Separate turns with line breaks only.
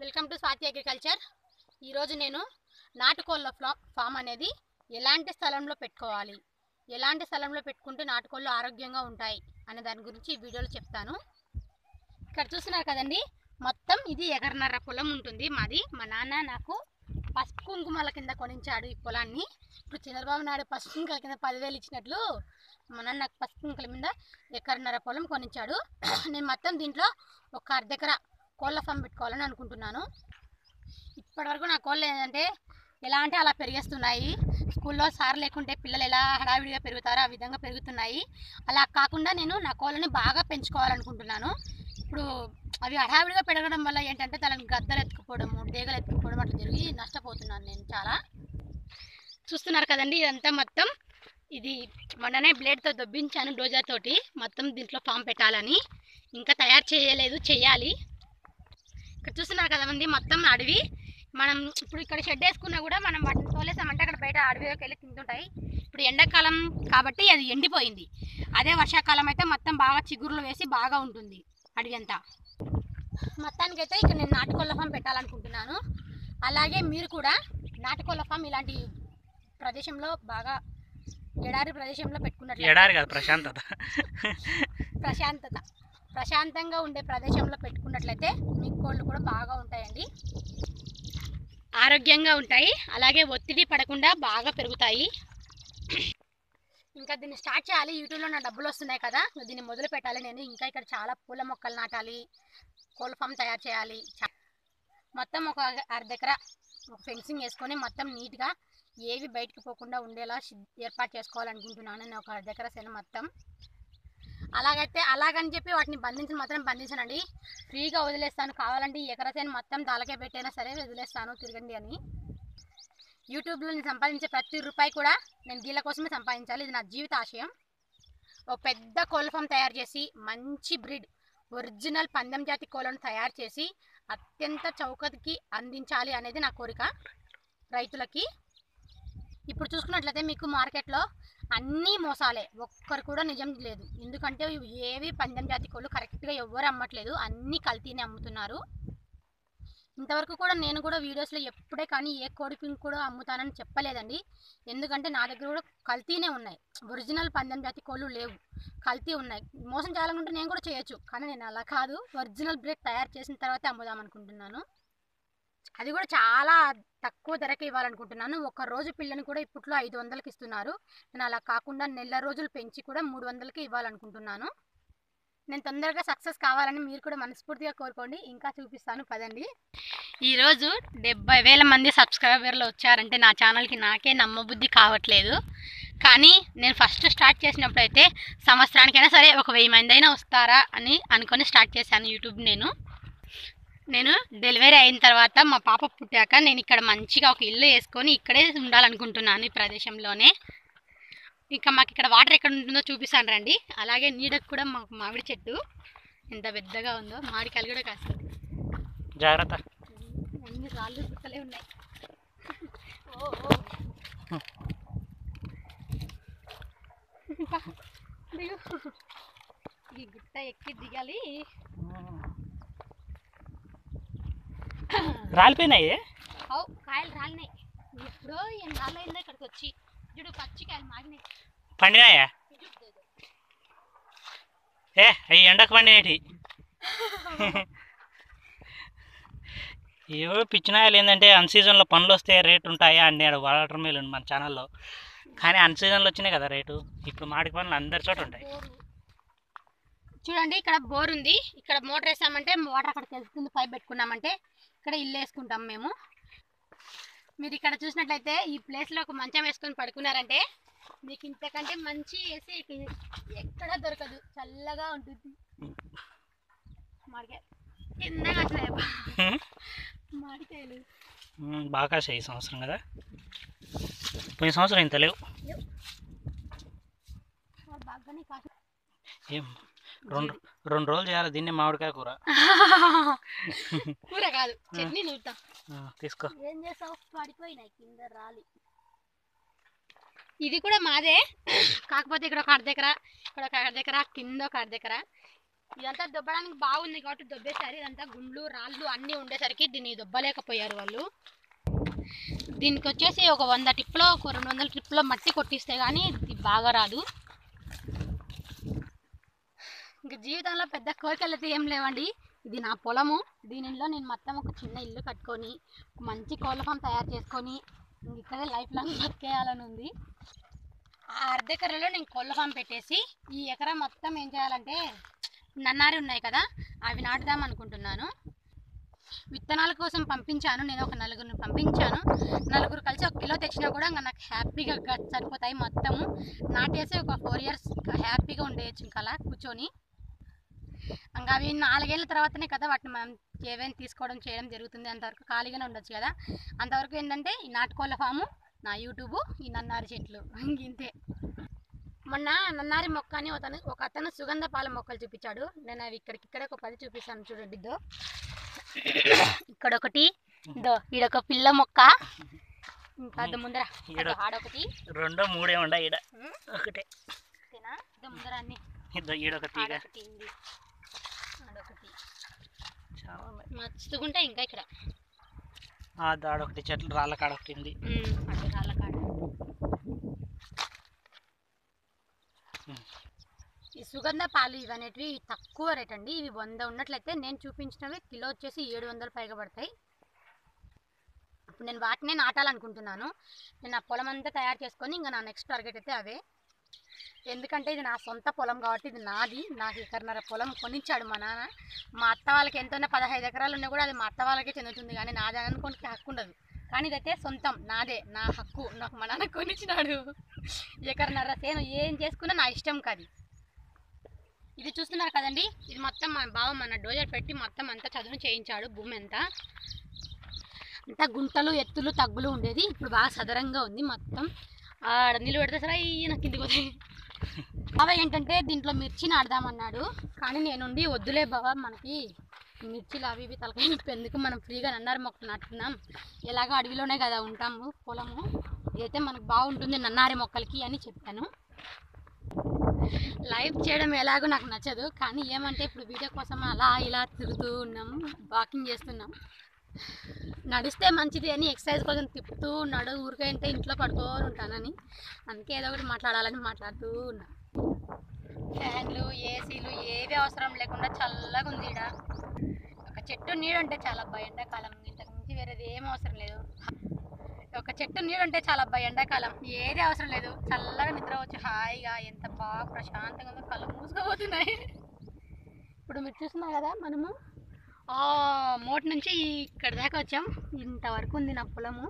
Welcome to Swathi agriculture. ఈరోజు నేను నాటుకోళ్ళ ఫ్లా form అనేది ఎలాంటి స్థలంలో పెట్టుకోవాలి? ఎలాంటి స్థలంలో పెట్టుకుంటే నాటుకోళ్ళు ఆరోగ్యంగా ఉంటాయి? అనే దాని గురించి ఈ వీడియోలో చెప్తాను. ఇక్కడ చూస్తున్నారు కదండి మొత్తం ఇది ఎగరన్నర పొలం ఉంటుంది. మాది మా నాన్న నాకు పసుపు కుంకుమల కింద కొనించాడు ఈ పొలాన్ని. ఇప్పుడు చంద్రబాబు నాయుడు పసుపు కుంకుల కింద పదివేలు ఇచ్చినట్లు మా నాన్న నాకు పసుపు కుంకుల మీద ఎకరన్నర పొలం కొనించాడు. నేను మొత్తం దీంట్లో ఒక అర్ధ కోళ్ళ ఫామ్ పెట్టుకోవాలని అనుకుంటున్నాను. ఇప్పటివరకు నా కోళ్ళు ఏంటంటే ఎలా అంటే అలా పెరిగేస్తున్నాయి. స్కూల్లో సార్ లేకుంటే పిల్లలు ఎలా హడావిడిగా పెరుగుతారో ఆ విధంగా పెరుగుతున్నాయి. అలా కాకుండా నేను నా కోళ్ళని బాగా పెంచుకోవాలనుకుంటున్నాను. ఇప్పుడు అవి హడావిడిగా పెరగడం వల్ల ఏంటంటే తనని గద్దలు ఎత్తుకుపోవడము డేగలు ఎత్తుకుపోవడం అట్లా జరిగి నష్టపోతున్నాను నేను చాలా. చూస్తున్నారు కదండి ఇదంతా మొత్తం. ఇది మొన్ననే బ్లేడ్తో దొబ్బించాను డోజర్ తోటి. మొత్తం దీంట్లో ఫామ్ పెట్టాలని. ఇంకా తయారు చేయలేదు చేయాలి. ఇక్కడ చూస్తున్నారు కదండి మొత్తం అడవి. మనం ఇప్పుడు ఇక్కడ షెడ్ వేసుకున్నా కూడా మనం వాటిని తోలేసామంటే అక్కడ బయట అడవిలోకి వెళ్ళి తింటుంటాయి. ఇప్పుడు ఎండాకాలం కాబట్టి అది ఎండిపోయింది. అదే వర్షాకాలం అయితే మొత్తం బాగా చిగురులు వేసి బాగా ఉంటుంది అడవి అంతా. మొత్తానికైతే ఇక్కడ నేను నాటుకోళ్ళ ఫామ్ పెట్టాలనుకుంటున్నాను. అలాగే మీరు కూడా నాటుకోళ్ళ ఫామ్ ఇలాంటి ప్రదేశంలో బాగా ఎడారి ప్రదేశంలో పెట్టుకున్నట్లు
ఎడారి కాదు ప్రశాంతత.
ప్రశాంతత. ప్రశాంతంగా ఉండే ప్రదేశంలో పెట్టుకున్నట్లయితే మీ కోళ్ళు కూడా బాగా ఉంటాయండి. ఆరోగ్యంగా ఉంటాయి. అలాగే ఒత్తిడి పడకుండా బాగా పెరుగుతాయి. ఇంకా దీన్ని స్టార్ట్ చేయాలి. యూట్యూబ్లో నా డబ్బులు వస్తున్నాయి కదా. దీన్ని మొదలు పెట్టాలి. నేను ఇంకా ఇక్కడ చాలా పూల మొక్కలు నాటాలి. కోళ్ళ ఫామ్ తయారు చేయాలి. చా- మొత్తం ఒక అర్ధ ఎకరా ఒక ఫెన్సింగ్ వేసుకొని మొత్తం నీట్గా ఏవి బయటకు పోకుండా ఉండేలా ఏర్పాటు చేసుకోవాలనుకుంటున్నాను. నేను ఒక అర్ధ ఎకరా మొత్తం. అలాగైతే అలాగని చెప్పి వాటిని బంధించిన మాత్రం బంధించనండి. ఫ్రీగా వదిలేస్తాను. కావాలంటే ఈ ఎకరసేను మొత్తం దాలకే పెట్టైనా సరే వదిలేస్తాను తిరగండి అని. యూట్యూబ్లో నేను సంపాదించే ప్రతి రూపాయి కూడా నేను దీళ్ళ కోసమే సంపాదించాలి. ఇది నా జీవిత ఆశయం. ఓ పెద్ద కోళ్ళ ఫామ్ తయారు చేసి మంచి బ్రీడ్ ఒరిజినల్ పందెం జాతి కోళ్ళను తయారు చేసి అత్యంత చౌకకి అందించాలి అనేది నా కోరిక. రైతులకి ఇప్పుడు చూసుకున్నట్లయితే మీకు మార్కెట్లో అన్నీ మోసాలే. ఒక్కరు కూడా నిజం లేదు. ఎందుకంటే ఏవి పందెం జాతి కోళ్ళు కరెక్ట్గా ఎవ్వరు అమ్మట్లేదు. అన్నీ కల్తీనే అమ్ముతున్నారు. ఇంతవరకు కూడా నేను కూడా వీడియోస్లో ఎప్పుడే కానీ ఏ కోడి పింక్ కూడా అమ్ముతానని చెప్పలేదండి. ఎందుకంటే నా దగ్గర కూడా కల్తీనే ఉన్నాయి. ఒరిజినల్ పందెం జాతి కోళ్ళు లేవు. కల్తీ ఉన్నాయి. మోసం చేయాలనుకుంటే నేను కూడా చేయొచ్చు. కానీ నేను అలా కాదు. ఒరిజినల్ బ్రెడ్ తయారు చేసిన తర్వాతే అమ్ముదాం అనుకుంటున్నాను అది కూడా చాలా తక్కువ ధరకే ఇవ్వాలనుకుంటున్నాను. ఒక రోజు పిల్లని కూడా ఇప్పట్లో ఐదు వందలకి ఇస్తున్నారు. నేను అలా కాకుండా నెల రోజులు పెంచి కూడా మూడు వందలకి ఇవ్వాలనుకుంటున్నాను. నేను తొందరగా సక్సెస్ కావాలని మీరు కూడా మనస్ఫూర్తిగా కోరుకోండి. ఇంకా చూపిస్తాను. పదండి. ఈరోజు డెబ్బై వేల మంది సబ్స్క్రైబర్లు వచ్చారంటే నా ఛానల్కి నాకే నమ్మబుద్ధి కావట్లేదు. కానీ నేను ఫస్ట్ స్టార్ట్ చేసినప్పుడు అయితే సంవత్సరానికైనా సరే ఒక వెయ్యి మంది అయినా వస్తారా అని అనుకొని స్టార్ట్ చేశాను యూట్యూబ్ నేను. నేను డెలివరీ అయిన తర్వాత మా పాప పుట్టాక నేను ఇక్కడ మంచిగా ఒక ఇల్లు వేసుకొని ఇక్కడే ఉండాలనుకుంటున్నాను ఈ ప్రదేశంలోనే. ఇంకా మాకు ఇక్కడ వాటర్ ఎక్కడ ఉంటుందో చూపిస్తాను రండి. అలాగే నీడకు కూడా మాకు మామిడి చెట్టు ఎంత పెద్దగా ఉందో మామిడికాయలు కూడా కాస్తుంది
జాగ్రత్త.
అన్ని రాళ్ళు గుట్టలే ఉన్నాయి. ఈ గుట్ట ఎక్కి దిగాలి.
రాలిపోయినాయి?
అవు కాయలు రాలినాయి. ఎప్పుడో ఏం రాలైందో ఇక్కడికి వచ్చి. చూడు పచ్చి కాయలు మాగినాయి.
పండినాయా. ఏ అవి ఎండకు పండినేటి? ఏవో పిచ్చినాయాలు ఏంటంటే అన్ సీజన్లో పనులు వస్తే రేటు ఉంటాయా అన్నాడు వాటర్ మిలన్ మన ఛానల్లో. కానీ అన్ సీజన్లో వచ్చినాయి కదా రేటు. ఇప్పుడు మామిడి పనులు అందరి చోట ఉంటాయి.
చూడండి ఇక్కడ బోర్ ఉంది. ఇక్కడ మోటార్ వేసామంటే వాటర్ అక్కడికి వెళ్తుంది పైప్ పెట్టుకున్నామంటే. ఇక్కడ ఇల్లు వేసుకుంటాం మేము. మీరు ఇక్కడ చూసినట్లయితే ఈ ప్లేస్లో ఒక మంచం వేసుకొని పడుకున్నారంటే మీకు ఇంతకంటే మంచి వేసి ఎక్కడ దొరకదు. చల్లగా ఉంటుంది. మామిడికాయలు
ఉమ్, బాగా కాసాయి ఈ సంవత్సరం కదా? పోయిన సంవత్సరం ఇంత లేవు.
బాగానే
ఏం? రెండు రెండు రోజులు చేయాలి దీన్ని మామిడికాయ కూర.
కూర కాదు చట్నీ నూరుతాం
తీసుకో.
ఏం చేసావు? పడిపోయినాయి కింద రాలి. ఇది కూడా మాదే. కాకపోతే ఇక్కడ ఒక అర్ధ ఎకరా ఇక్కడ ఒక అర్ధ ఎకరా కింద ఒక అర్ధ ఎకరా ఇదంతా దొబ్బడానికి బాగుంది కాబట్టి దొబ్బేశారు. ఇదంతా గుండ్లు రాళ్ళు అన్నీ ఉండేసరికి దీన్ని దొబ్బలేకపోయారు వాళ్ళు. దీనికి వచ్చేసి ఒక వంద టిప్లో ఒక రెండు వందల ట్రిప్లో మట్టి కొట్టిస్తే కానీ ఇది బాగా రాదు. ఇంక జీవితంలో పెద్ద కోరికలు అయితే ఏం లేవండి. ఇది నా పొలము. దీనిలో నేను మొత్తం ఒక చిన్న ఇల్లు కట్టుకొని మంచి కోళ్ళ ఫామ్ తయారు చేసుకొని ఇక్కడే లైఫ్ లాంగ్ బతికేయాలని ఉంది. ఆ అర్ధ నేను కోళ్ళ ఫామ్ పెట్టేసి ఈ ఎకరా మొత్తం ఏం చేయాలంటే నన్నారి ఉన్నాయి కదా అవి నాటుదాం అనుకుంటున్నాను. విత్తనాల కోసం పంపించాను. నేను ఒక నలుగురిని పంపించాను. నలుగురు కలిసి ఒక కిలో తెచ్చినా కూడా ఇంకా నాకు హ్యాపీగా సరిపోతాయి మొత్తము. నాటేసి ఒక ఫోర్ ఇయర్స్ హ్యాపీగా ఉండేయచ్చు ఇంకా అలా కూర్చొని. ఇంకా అవి నాలుగేళ్ళ తర్వాతనే కదా వాటిని మనం ఏవైనా తీసుకోవడం చేయడం జరుగుతుంది. అంతవరకు ఖాళీగానే ఉండొచ్చు కదా. అంతవరకు ఏంటంటే ఈ నాటుకోళ్ళ ఫాము నా యూట్యూబ్ ఈ నన్నారి చెట్లు ఇంతే. మొన్న నన్నారి మొక్క అని అతను ఒక అతను సుగంధ పాల మొక్కలు చూపించాడు. నేను అవి ఇక్కడికి ఇక్కడ ఒక పది చూపిస్తాను చూడండి ఇద్దో ఇక్కడ ఒకటి ఇదో ఈడొక పిల్ల మొక్క. ఇంకా అదో ముందర ఆడొకటి.
రెండో మూడే ఉండ ఈడ. ఒకటే.
ఓకేనా? ముందర అన్ని.
ఈడొక తీగ
ఆడొకటి ఉంది ఆడొకటి
చాలా ఉన్నాయి.
మస్తుగుంటాయి ఇంకా ఇక్కడ.
ఆ దాడొకటి చెట్లు రాళ్ళ కాడ ఒకటి ఉంది
రాళ్ళ కాడ. ఈ సుగంధ పాలు ఇవి అనేటివి తక్కువ రేట్ అండి. ఇవి వంద ఉన్నట్లయితే నేను చూపించినవి కిలో వచ్చేసి ఏడు వందలు పైగా పడతాయి. ఇప్పుడు నేను వాటినే నాటాలనుకుంటున్నాను. నేను ఆ పొలం అంతా తయారు చేసుకొని ఇంకా నా నెక్స్ట్ టార్గెట్ అయితే అవే. ఎందుకంటే ఇది నా సొంత పొలం కాబట్టి ఇది నాది. నాకు ఎకరన్నర పొలం కొనిచ్చాడు మా నాన్న. మా అత్త వాళ్ళకి ఎంతైనా పదహైదు ఎకరాలు ఉన్నా కూడా అది మా అత్త వాళ్ళకే చెందుతుంది కానీ నాది అనుకోనికి హక్కు ఉండదు. కానీ ఇదైతే సొంతం నాదే నా హక్కు. నాకు మా నాన్న కొనిచ్చినాడు. ఎకరన్నర సేను ఏం చేసుకున్నా నా ఇష్టం కాదు. ఇది చూస్తున్నారు కదండి? ఇది మొత్తం మా బావ మన డోజర్ పెట్టి మొత్తం అంతా చదువును చేయించాడు భూమి అంతా. అంతా గుంటలు ఎత్తులు తగ్గులు ఉండేది. ఇప్పుడు బాగా సదరంగా ఉంది మొత్తం. ఆడ నీళ్ళు పెడితే సరే ఈయన కిందికి పోతాయి బాబా ఏంటంటే దీంట్లో మిర్చి నాడదామన్నాడు కానీ నేనుండి వద్దులే బావ మనకి మిర్చిలు అవి ఇవి తలకాయ ఎందుకు? మనం ఫ్రీగా నన్నారి మొక్కలు నాటుతున్నాం ఎలాగో అడవిలోనే కదా ఉంటాము పొలము. ఇదైతే మనకు బాగుంటుంది నన్నారి మొక్కలకి అని చెప్పాను. లైవ్ చేయడం ఎలాగో నాకు నచ్చదు. కానీ ఏమంటే ఇప్పుడు వీడియో కోసం అలా ఇలా తిరుగుతూ ఉన్నాము వాకింగ్ చేస్తున్నాం. నడిస్తే మంచిది అని ఎక్సర్సైజ్ కోసం తిప్పుతూ ఉన్నాడు. ఊరికే అంటే ఇంట్లో పడుకోని ఉంటానని. అందుకే ఏదో ఒకటి మాట్లాడాలని మాట్లాడుతూ ఉన్నా. ఫ్యాన్లు ఏసీలు ఏవి అవసరం లేకుండా చల్లగా ఉంది ఈడ. ఒక చెట్టు నీడుంటే చాలా అబ్బాయి ఎండాకాలం. ఇంతకు మించి వేరేది ఏం అవసరం లేదు. ఒక చెట్టు నీడుంటే చాలా అబ్బాయి ఎండాకాలం. ఏది అవసరం లేదు. చల్లగా నిద్ర వచ్చి హాయిగా ఎంత బాగా ప్రశాంతంగా ఉందో కళ్ళు మూసుకోబోతున్నాయి ఇప్పుడు మీరు చూస్తున్నారు కదా మనము. మోట నుంచి ఇక్కడ దాకా వచ్చాం. ఇంతవరకు ఉంది నా పొలము.